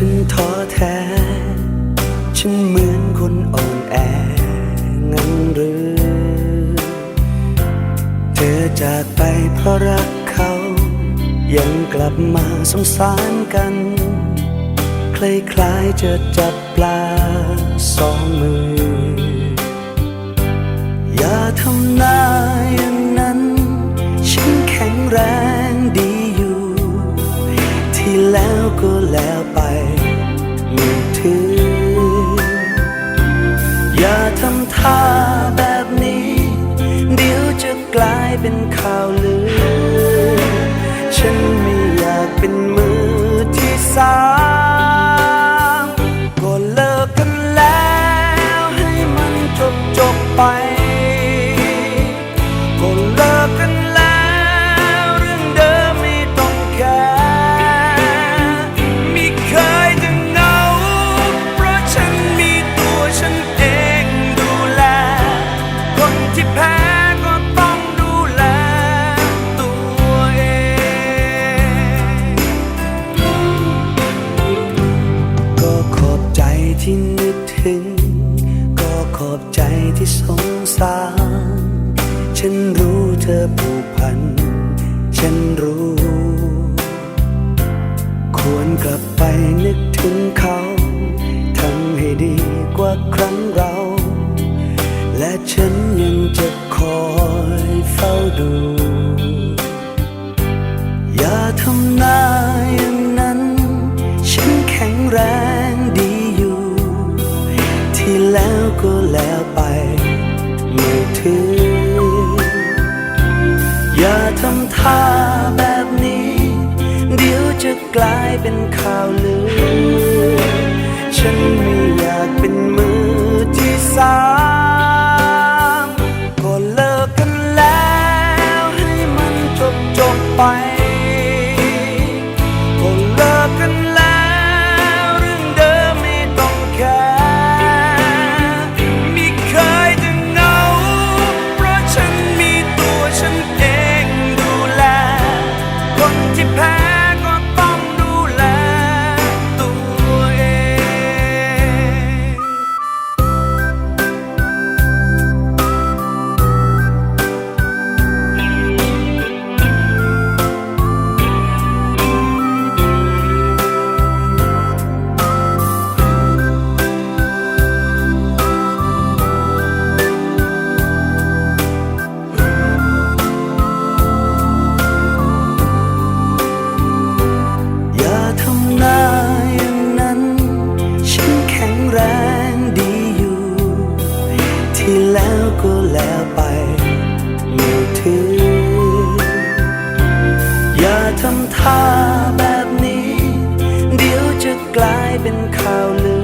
ฉันท้อแท้ ฉันเหมือนคนอ่อนแองั้นหรือ เธอจากไปเพราะรักเขา ยังกลับมาสงสารกัน คล้ายๆจะจับปลาสองมือ อย่าทำหน้าอย่างนั้น ฉันแข็งแรงดีอยู่ ที่แล้วก็ เป็นข่าวลือ ฉันไม่อยากเป็นมือที่สาม ใจที่สงสาร ฉันรู้เธอผูกพัน ฉันรู้ ควรกลับไปนึกถึงเขาทำให้ดีกว่าครั้งเรา และฉันยังจะคอยเฝ้าดู ทำท่าแบบนี้ เดี๋ยวจะกลายเป็นข่าวลือ เป็นข่าวลือ